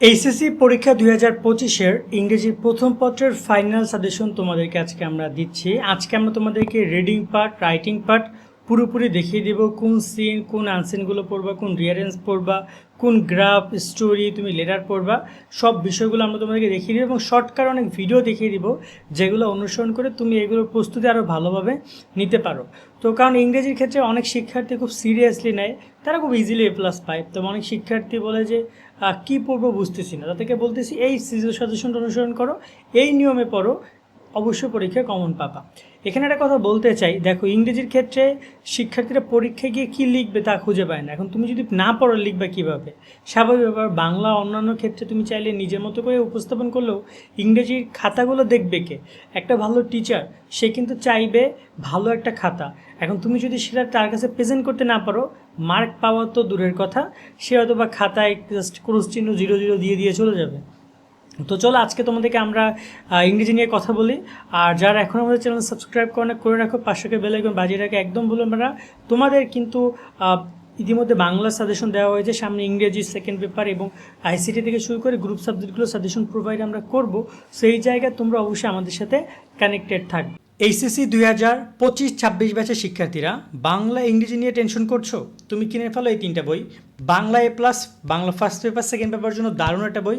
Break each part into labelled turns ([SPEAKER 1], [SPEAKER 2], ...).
[SPEAKER 1] HSC পরীক্ষা দুই হাজার পঁচিশের ইংরেজির প্রথম পত্রের ফাইনাল সাজেশন তোমাদেরকে আজকে আমরা দিচ্ছি। আজকে আমরা তোমাদেরকে রিডিং পার্ট রাইটিং পার্ট পুরোপুরি দেখিয়ে দেবো কোন সিন কোন আনসিনগুলো পড়বা, কোন রিয়ারেন্স পড়বা, কোন গ্রাফ স্টোরি তুমি লেটার পড়বা, সব বিষয়গুলো আমরা তোমাদেরকে দেখিয়ে দেবো এবং শর্টকাট অনেক ভিডিও দেখিয়ে দিব যেগুলো অনুসরণ করে তুমি এগুলোর প্রস্তুতি আরও ভালোভাবে নিতে পারো। তো কারণ ইংরেজির ক্ষেত্রে অনেক শিক্ষার্থী খুব সিরিয়াসলি নেয়, তারা খুব ইজিলি এ প্লাস পায়। তো অনেক শিক্ষার্থী বলে যে কী পড়ব বুঝতেছি না। তাদেরকে বলতেছি, এই সাজেশনটা অনুসরণ করো, এই নিয়মে পড়ো অবশ্যই পরীক্ষায় কমন পাবা। এখানে একটা কথা বলতে চাই, দেখো ইংরেজির ক্ষেত্রে শিক্ষার্থীরা পরীক্ষায় গিয়ে কী লিখবে তা খুঁজে পায় না। এখন তুমি যদি না পড়ো, লিখবে কীভাবে? স্বাভাবিক ব্যাপার, বাংলা অন্যান্য ক্ষেত্রে তুমি চাইলে নিজের মতো করে উপস্থাপন করলেও ইংরেজির খাতাগুলো দেখবে কে? একটা ভালো টিচার সে কিন্তু চাইবে ভালো একটা খাতা। এখন তুমি যদি সেটা তার কাছে প্রেজেন্ট করতে না পারো মার্ক পাওয়া তো দূরের কথা, সে হয়তো বা খাতায় জাস্ট ক্রুশ চিহ্ন জিরো জিরো দিয়ে দিয়ে চলে যাবে। তো চলো আজকে তোমাদেরকে আমরা ইংরেজি নিয়ে কথা বলি। আর যারা এখন আমাদের চ্যানেল সাবস্ক্রাইব করে করে রাখো পাঁচশোকে বেল আইকন বাজিয়ে রাখে একদম বলব আমরা তোমাদের কিন্তু ইতিমধ্যে বাংলা সাজেশন দেওয়া হয়েছে, সামনে ইংরেজি সেকেন্ড পেপার এবং আইসিটি থেকে শুরু করে গ্রুপ সাবজেক্টগুলো সাজেশন প্রোভাইড আমরা করব। সেই জায়গায় তোমরা অবশ্যই আমাদের সাথে কানেক্টেড থাকবে। এইচএসসি দুই হাজার পঁচিশ, ছাব্বিশ ব্যাচের শিক্ষার্থীরা, বাংলা, ইংরেজি নিয়ে টেনশন করছ? তুমি কিনে ফেলো এই তিনটা বই। Bangla A plus Bangla first paper second paper জন্য দারুণ একটা বই।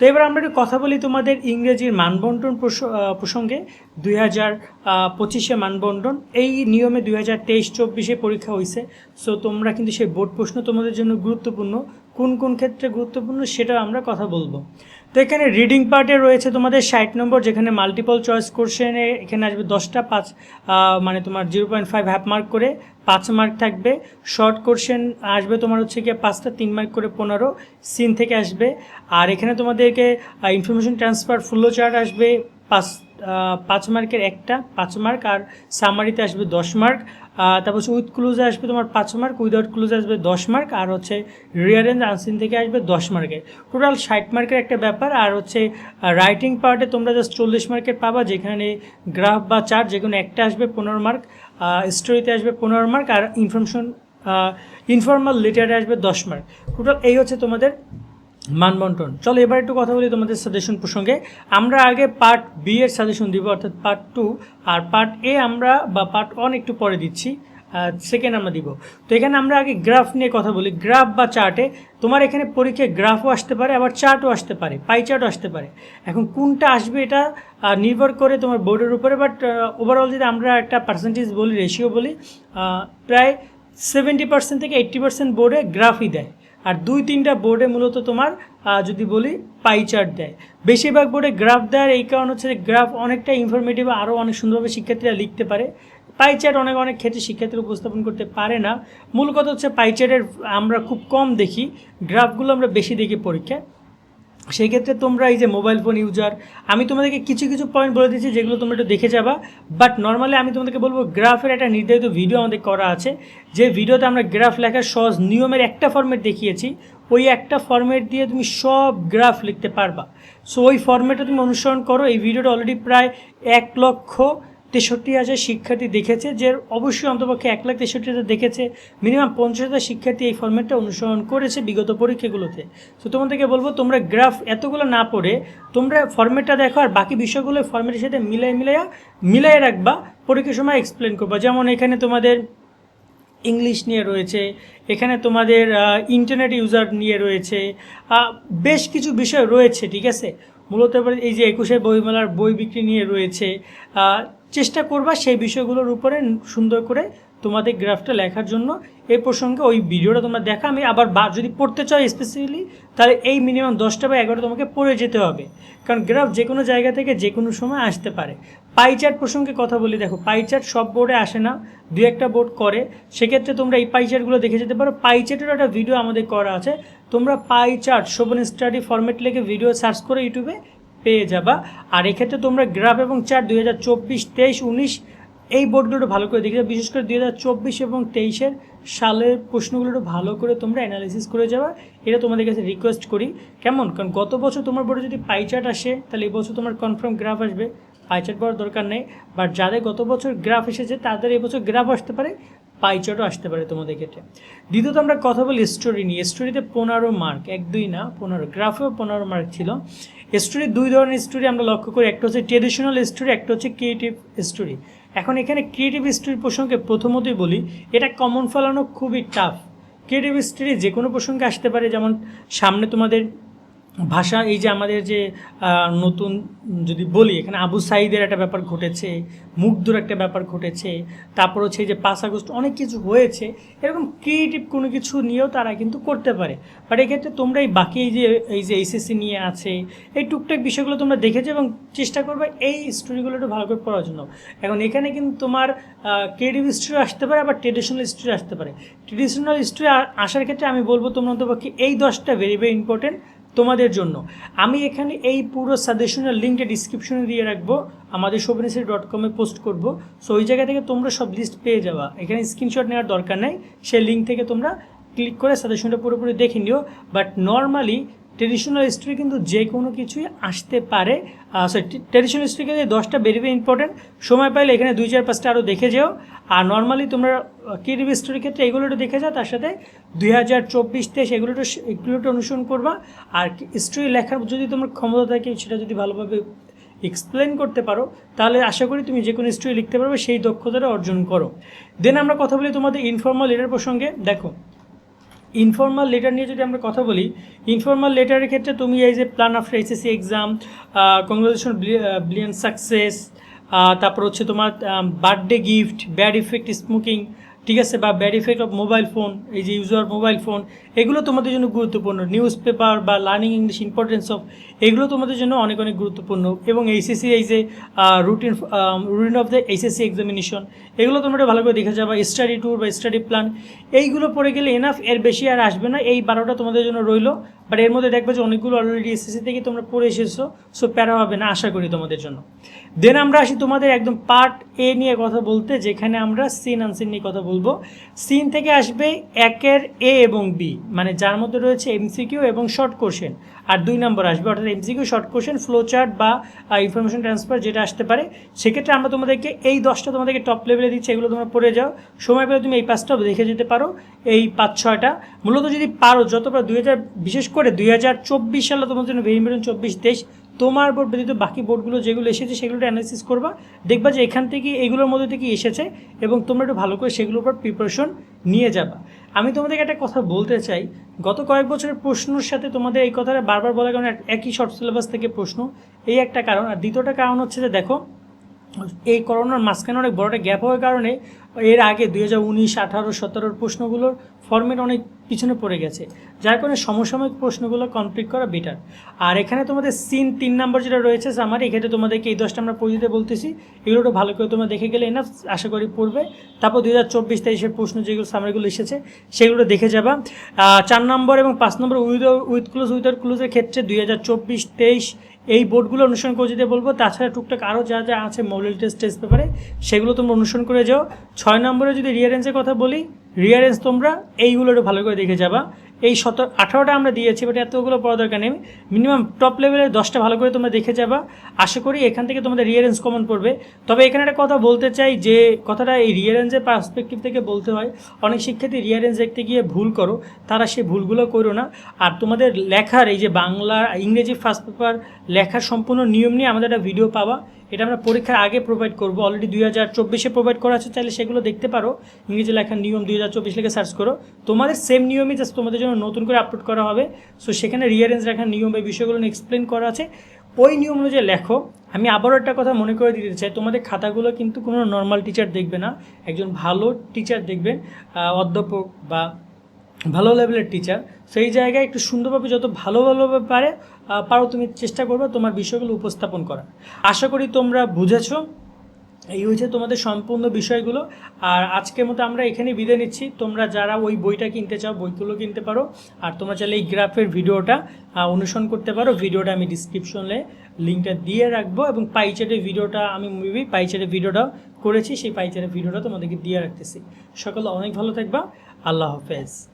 [SPEAKER 1] তো এবার আমরা একটু কথা বলি তোমাদের ইংরেজির মানবন্টন প্রস- প্রসঙ্গে। দুই হাজার পঁচিশে মানবন্টন এই নিয়মে দুই হাজার তেইশ চব্বিশে পরীক্ষা হয়েছে সো তোমরা কিন্তু সেই বোর্ড প্রশ্ন তোমাদের জন্য গুরুত্বপূর্ণ। কোন কোন ক্ষেত্রে গুরুত্বপূর্ণ সেটা আমরা কথা বলব। তো এখানে রিডিং পার্টে রয়েছে তোমাদের ষাট নম্বর, যেখানে মাল্টিপল চয়েস কোশ্চেনে এখানে আসবে দশটা, পাঁচ মানে তোমার zero point five half mark করে পাঁচ মার্ক থাকবে। শর্ট কোশ্চেন আসবে তোমার হচ্ছে গিয়ে পাঁচটা, তিন মার্ক করে পনেরো সিন থেকে আসবে। আর এখানে তোমাদেরকে ইনফরমেশন ট্রান্সফার ফুল্লো চার্ট আসবে, পাঁচ পাঁচ মার্কের একটা, পাঁচ মার্ক, আর সামারিতে আসবে দশ মার্ক। তারপর হচ্ছে উইথ ক্লুজে আসবে তোমার পাঁচ মার্ক, উইদাউট ক্লুজে আসবে দশ মার্ক, আর হচ্ছে রিয়ারেন্স আনসিন থেকে আসবে দশ মার্কের। টোটাল ষাট মার্কের একটা ব্যাপার, আর হচ্ছে রাইটিং পার্টে তোমরা জাস্ট চল্লিশ মার্কের পাবা, যেখানে গ্রাফ বা চার্ট যে কোনো একটা আসবে পনেরো মার্ক স্টোরিতে আসবে পনেরো মার্ক, আর ইনফরমেশন ইনফর্মাল লেটারে আসবে দশ মার্ক। টোটাল এই হচ্ছে তোমাদের মানবন্টন। চলো এবার একটু কথা বলি তোমাদের সাজেশন প্রসঙ্গে। আমরা আগে পার্ট বি এর সাজেশন দিব, অর্থাৎ পার্ট টু আর পার্ট এ আমরা, বা পার্ট ওয়ান একটু পরে দিচ্ছি সেকেন্ড আমরা দিব। তো এখানে আমরা আগে গ্রাফ নিয়ে কথা বলি। গ্রাফ বা চার্টে তোমার এখানে পরীক্ষায় গ্রাফও আসতে পারে, আবার চার্টও আসতে পারে পাই চার্টও আসতে পারে। এখন কোনটা আসবে এটা নির্ভর করে তোমার বোর্ডের উপরে বাট ওভারঅল যদি আমরা একটা পার্সেন্টেজ বলি রেশিও বলি প্রায় সেভেন্টি পার্সেন্ট থেকে এইট্টি পার্সেন্ট বোর্ডে গ্রাফই দেয়। আর দুই তিনটা বোর্ডে মূলত তোমার যদি বলি পাই চার্ট দেয়। বেশিরভাগ বোর্ডে গ্রাফ দেয়, এই কারণ হচ্ছে গ্রাফ অনেকটা ইনফরমেটিভ আরও অনেক সুন্দরভাবে শিক্ষার্থীরা লিখতে পারে। পাই চার্ট অনেক অনেক ক্ষেত্রে শিক্ষার্থীরা উপস্থাপন করতে পারে না। মূল কথা হচ্ছে পাই চার্টের আমরা খুব কম দেখি গ্রাফগুলো আমরা বেশি দেখি পরীক্ষায়। সেই ক্ষেত্রে তোমরা এই যে মোবাইল ফোন ইউজার আমি তোমাদেরকে কিছু কিছু পয়েন্ট বলে দিচ্ছি যেগুলো তোমরা একটু দেখে যাবা বাট নর্মালি আমি তোমাদেরকে বলব গ্রাফের একটা নির্ধারিত ভিডিও আমাদের করা আছে, যে ভিডিওতে আমরা গ্রাফ লেখার সহজ নিয়মের একটা ফর্মেট দেখিয়েছি, ওই একটা ফর্মেট দিয়ে তুমি সব গ্রাফ লিখতে পারবা। সো ওই ফর্মেটটা তুমি অনুসরণ করো, এই ভিডিওটা অলরেডি প্রায় এক লক্ষ তেষট্টি হাজার শিক্ষার্থী দেখেছে, যে অবশ্যই অন্তপক্ষে এক লাখ তেষট্টি হাজার দেখেছে। মিনিমাম পঞ্চাশ হাজার শিক্ষার্থী এই ফর্মেটটা অনুসরণ করেছে বিগত পরীক্ষাগুলোতে। তো তোমাদেরকে বলব, তোমরা গ্রাফ এতগুলো না পড়ে, তোমরা ফর্মেটটা দেখো আর বাকি বিষয়গুলো ফর্মেটের সাথে মিলাই মিলাইয়া মিলাই রাখবা, পরীক্ষার সময় এক্সপ্লেন করবা। যেমন এখানে তোমাদের ইংলিশ নিয়ে রয়েছে, এখানে তোমাদের ইন্টারনেট ইউজার নিয়ে রয়েছে বেশ কিছু বিষয় রয়েছে, ঠিক আছে? মূলত এবার এই যে একুশে বইমেলার বই বিক্রি নিয়ে রয়েছে চেষ্টা করবা সেই বিষয়গুলোর উপরে সুন্দর করে তোমাদের গ্রাফটা লেখার জন্য এই প্রসঙ্গে ওই ভিডিওটা তোমরা দেখা। আমি আবার বা যদি পড়তে চাও স্পেসিফিকলি তাহলে এই মিনিমাম দশটা বা এগারোটা তোমাকে পড়ে যেতে হবে। কারণ গ্রাফ যে কোনো জায়গা থেকে যে কোনো সময় আসতে পারে। পাই প্রসঙ্গে কথা বলি, দেখো পাই সব বোর্ডে আসে না। দু একটা বোর্ড করে। সেক্ষেত্রে তোমরা এই পাই চার্টগুলো দেখে যেতে পারো। পাই একটা ভিডিও আমাদের করা আছে। তোমরা পাই শোভন স্টাডি ফরম্যাট লিখে ভিডিও সার্চ করে ইউটিউবে পেয়ে যাবা। আর এক্ষেত্রে তোমরা গ্রাফ এবং চার্ট দুই হাজার চব্বিশ, তেইশ, উনিশ এই বোর্ডগুলো একটু ভালো করে দেখে যাও। বিশেষ করে দুই হাজার চব্বিশ এবং তেইশের সালের প্রশ্নগুলো একটু ভালো করে তোমরা অ্যানালিসিস করে যাওয়া এটা তোমাদের কাছে রিকোয়েস্ট করি। কেমন? কারণ গত বছর তোমার বোর্ডে যদি পাইচার্ট আসে, তাহলে এই বছর তোমার কনফার্ম গ্রাফ আসবে। পাইচার্ট পাওয়ার দরকার নেই। বাট যাদের গত বছর গ্রাফ এসেছে, তাদের এবছর গ্রাফ আসতে পারে পাই চার্টও আসতে পারে তোমাদের ক্ষেত্রে। দ্বিতীয়ত আমরা কথা বলি স্টোরি নিয়ে। স্টোরিতে পনেরো মার্ক এক দুই না, পনেরো। গ্রাফেও পনেরো মার্ক ছিল। স্টোরি দুই ধরনের স্টোরি আমরা লক্ষ্য করি। একটা হচ্ছে ট্রেডিশনাল স্টোরি একটা হচ্ছে ক্রিয়েটিভ স্টোরি এখন এখানে ক্রিয়েটিভ হিস্ট্রির প্রসঙ্গে প্রথমতই বলি, এটা কমন ফলানো খুবই টাফ ক্রিয়েটিভ স্টোরি যে কোনো প্রসঙ্গে আসতে পারে, যেমন সামনে তোমাদের ভাষা, এই যে আমাদের যে নতুন যদি বলি, এখানে আবু সাইদের একটা ব্যাপার ঘটেছে, মুগ্ধর একটা ব্যাপার ঘটেছে, তারপর হচ্ছে এই যে পাঁচ আগস্ট অনেক কিছু হয়েছে, এরকম ক্রিয়েটিভ কোনো কিছু নিয়েও তারা কিন্তু করতে পারে। বাট এক্ষেত্রে তোমরা এই বাকি এই যে এই যে এইচএসসি নিয়ে আছে, এই টুকটাক বিষয়গুলো তোমরা দেখেছ এবং চেষ্টা করবে এই স্টোরিগুলো একটু ভালো করে পড়ার জন্য। এখন এখানে কিন্তু তোমার ক্রিয়েটিভ স্টোরি আসতে পারে, আবার ট্রেডিশনাল স্টোরি আসতে পারে। ট্রেডিশনাল স্টোরি আসার ক্ষেত্রে আমি বলব তোমরা অন্তপক্ষে এই দশটা ভেরি ভেরি ইম্পর্টেন্ট তোমাদের জন্য। আমি এখানে এই পুরো সাজেশনের লিঙ্কটা ডিসক্রিপশনে দিয়ে রাখব। আমাদের শোভনেশ্রী ডট কমে পোস্ট করব। সো ওই জায়গা থেকে তোমরা সব লিস্ট পেয়ে যাওয়া এখানে স্ক্রিনশট নেওয়ার দরকার নেই। সেই লিঙ্ক থেকে তোমরা ক্লিক করে সাজেশনটা পুরোপুরি দেখে নিও। বাট নর্মালি ট্রেডিশনাল হিস্ট্রি কিন্তু যে কোনো কিছুই আসতে পারে। ট্রেডিশনাল হিস্ট্রি কিন্তু দশটা ভেরি ভেরি ইম্পর্টেন্ট সময় পাইলে এখানে দুই চার পাঁচটা আরও দেখে যেও। আর নর্মালি তোমরা ক্রিয়েটিভ হিস্ট্রির ক্ষেত্রে এগুলো একটু দেখে যাও, তার সাথে দুই হাজার চব্বিশ তেইশ এগুলো একটু এগুলো একটু অনুসরণ করবা। আর হিস্ট্রি লেখার যদি তোমার ক্ষমতা থাকে, সেটা যদি ভালোভাবে এক্সপ্লেন করতে পারো, তাহলে আশা করি তুমি যে কোনো হিস্ট্রি লিখতে পারবে, সেই দক্ষতাটা অর্জন করো। দেন আমরা কথা বলি তোমাদের ইনফর্মাল লেটার প্রসঙ্গে। দেখো ইনফর্মাল লেটার নিয়ে যদি আমরা কথা বলি ইনফর্মাল লেটারের ক্ষেত্রে তুমি এই যে plan after SSC exam congratulation brilliant success তারপর হচ্ছে তোমার birthday gift bad effect smoking ঠিক আছে, বা bad effect of mobile phone এই যে ইউজার মোবাইল ফোন এগুলো তোমাদের জন্য গুরুত্বপূর্ণ। নিউজ পেপার বা লার্নিং ইংলিশ ইম্পর্টেন্স অফ এগুলো তোমাদের জন্য অনেক অনেক গুরুত্বপূর্ণ। এবং এইচএসসি এই যে routine routine of the HSC examination এগুলো তোমরা ভালো করে দেখে যাবা। স্টাডি ট্যুর বা স্টাডি প্ল্যান এইগুলো পড়ে গেলে এনাফ এর বেশি আর আসবে না। এই বারোটা তোমাদের জন্য রইল। বাট এর মধ্যে দেখবে যে অনেকগুলো অলরেডি এসএসসি থেকে তোমরা পড়ে এসেছ সো প্যারা হবে না, আশা করি তোমাদের জন্য। দেন আমরা আসি তোমাদের একদম পার্ট এ নিয়ে কথা বলতে, যেখানে আমরা সিন আনসিন নিয়ে কথা বলব। সিন থেকে আসবে একের এ এবং বি মানে যার মধ্যে রয়েছে এমসিকিউ এবং শর্ট কোশ্চেন আর দুই নম্বর আসবে, অর্থাৎ MCQ short question flow chart বা ইনফরমেশন ট্রান্সফার যেটা আসতে পারে। সেক্ষেত্রে আমরা তোমাদেরকে এই দশটা তোমাদেরকে টপ লেভেলে দিচ্ছি, এগুলো তোমরা পড়ে যাও। সময় পেলে তুমি এই পাঁচটাও দেখে যেতে পারো, এই পাঁচ, ছয়টা। মূলত যদি পারো যতবার দুই হাজার, বিশেষ করে দুই হাজার চব্বিশ সালে তোমার জন্য ভেরি ইম্পর্টেন্ট চব্বিশ তেইশ তোমার বোর্ড ব্যতীত বাকি বোর্ডগুলো যেগুলো এসেছে সেগুলো অ্যানালিসিস করবা। দেখবা যে এখান থেকে এগুলোর মধ্যে থেকে এসেছে এবং তোমরা একটু ভালো করে সেগুলোর উপর প্রিপারেশন নিয়ে যাবা। আমি তোমাদেরকে একটা কথা বলতে চাই, গত কয়েক বছরের প্রশ্নের সাথে তোমাদের এই কথাটা বারবার বলার কারণে একই শর্ট সিলেবাস থেকে প্রশ্ন। এই একটা কারণ। আর দ্বিতীয়টা কারণ হচ্ছে যে দেখো, এই করোনার মাঝখানে অনেক বড় একটা গ্যাপ হওয়ার কারণে এর আগে দুই হাজার উনিশ, আঠারো, সতেরোর প্রশ্নগুলোর ফর্মেট অনেক পিছনে পড়ে গেছে। যার কারণে সমসাময়িক প্রশ্নগুলো কমপ্লিট করা বেটার আর এখানে তোমাদের সিন তিন নম্বর যেটা রয়েছে আমার এক্ষেত্রে তোমাদেরকে এই দশটা আমরা পড়ে দিতে বলতেছি। এগুলো একটু ভালো করে তোমরা দেখে গেলে এনাফ আশা করি পড়বে। তারপর দুই হাজার চব্বিশ তেইশের প্রশ্ন যেগুলো সামারিগুলো এসেছে, সেগুলো দেখে যাবা। চার নম্বর এবং পাঁচ নম্বর উইথ উইথ ক্লোজ উইথাউট ক্লোজের ক্ষেত্রে দুই হাজার চব্বিশ তেইশ এই বোর্ডগুলো অনুসরণ করে যেতে বলব, তাছাড়া টুকটাক আরও যা যা আছে মডেল টেস্ট টেস্ট পেপারে সেগুলো তোমরা অনুসরণ করে যাও। ছয় নম্বরে যদি রিয়ারেন্সের কথা বলি রিয়ারেন্স তোমরা এইগুলো একটু ভালো করে দেখে যাবা। এই সতেরো, আঠারোটা আমরা দিয়েছি বাট এতগুলো পড়া দরকার নেই। মিনিমাম টপ লেভেলের দশটা ভালো করে তোমরা দেখে যাবা। আশা করি এখান থেকে তোমাদের রিয়ারেন্স কমন পড়বে। তবে এখানে একটা কথা বলতে চাই, যে কথাটা এই রিয়ারেন্সের পার্সপেক্টিভ থেকে বলতে হয়, অনেক শিক্ষার্থী রিয়ারেন্স দেখতে গিয়ে ভুল করো, তারা সেই ভুলগুলো করো না। আর তোমাদের লেখার, এই যে বাংলা, ইংরেজি ফার্স্ট পেপার লেখার সম্পূর্ণ নিয়ম নিয়ে আমাদের একটা ভিডিও পাবা। এটা আমরা পরীক্ষার আগে প্রোভাইড করব। অলরেডি দুই হাজার চব্বিশে প্রোভাইড করা আছে, চাইলে সেগুলো দেখতে পারো। ইংরেজি লেখার নিয়ম দুই হাজার চব্বিশ লেখে সার্চ করো। তোমাদের সেম নিয়মই জাস্ট তোমাদের জন্য নতুন করে আপলোড করা হবে। সো সেখানে রিয়ারেন্স লেখার নিয়ম এই বিষয়গুলো এক্সপ্লেন করা আছে। ওই নিয়ম অনুযায়ী লেখো। আমি আবারও একটা কথা মনে করে দিতে চাই, তোমাদের খাতাগুলো কিন্তু কোনো নর্মাল টিচার দেখবে না। একজন ভালো টিচার দেখবেন অধ্যাপক বা ভালো লেভেলের টিচার সেই জায়গায় একটু সুন্দরভাবে যত ভালো ভালোভাবে পারে পারো, তুমি চেষ্টা করবে তোমার বিষয়গুলো উপস্থাপন করার। আশা করি তোমরা বুঝেছ। এই হচ্ছে তোমাদের সম্পূর্ণ বিষয়গুলো। আর আজকের মতো আমরা এখানে বিদায় নিচ্ছি। তোমরা যারা ওই বইটা কিনতে চাও, বইগুলো কিনতে পারো। আর তোমরা চাইলে এই গ্রাফের ভিডিওটা অনুসরণ করতে পারো। ভিডিওটা আমি ডিসক্রিপশনে লিঙ্কটা দিয়ে রাখব এবং পাইচারের ভিডিওটা আমি মুভি পাইচারের ভিডিওটাও করেছি। সেই পাইচারের ভিডিওটা তোমাদেরকে দিয়ে রাখতেছি। সকলে অনেক ভালো থাকবা। আল্লাহ হাফেজ।